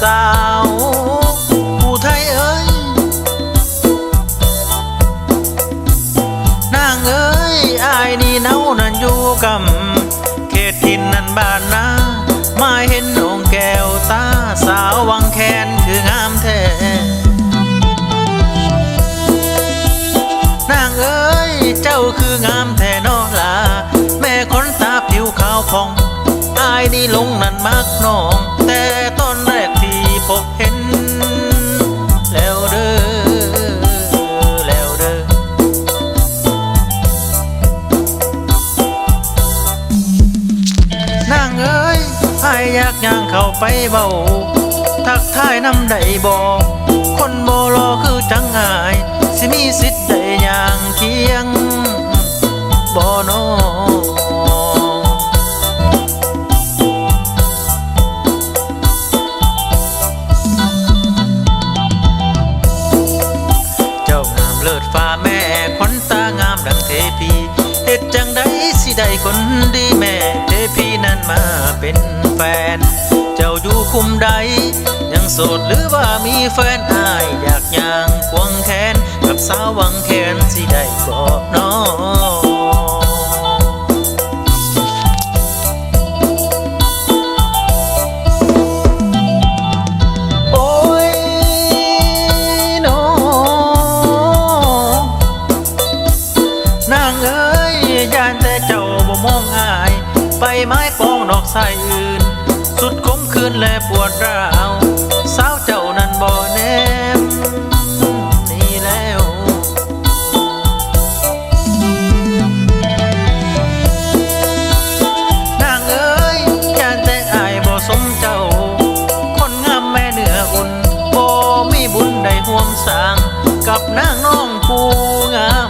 สาว ผู้ไทยเอ้ยนางเอ้ยอายนี่เนานั่นอยู่กำเขตทินนั่นบ้านนามาเห็นน้องแก้วตาสาววังแคนคืองามแท้นางเอ้ยเจ้าคืองามแท้นอลาแม่คนตาผิวขาวผ่องอายนี่หลงนั่นมากน้อง ไปเบาทักทายน้ำใดบอกคนโบรอคือจังอาย สิมีสิทธิ์ได้ย่างเคียงบ่นอเจ้างามเลิศฟ้าแม่คนตางามดังเทพีเฮ็ดจังได้สิได้คนดีแม่เทพีนั้นมาเป็นแฟน คุมใด ยังโสดหรือว่ามีแฟนอายอยากย่างควงแขน กับสาววังแขนสิได้บอกน้องโอ้ยน้องนางเอ้ยย่านแต่เจ้าบ่มองอาย ไปไม้ปองดอกใสอื่น คืนและปวดร้าวสาวเจ้านั้นบ่แนมนี่แล้ว นางเอ้ยย่านแต่อายบ่สมเจ้า คนงามแม่เหนืออุ่นบ่มีบุญได้ห่วมสร้าง กับนางน้องผู้งาม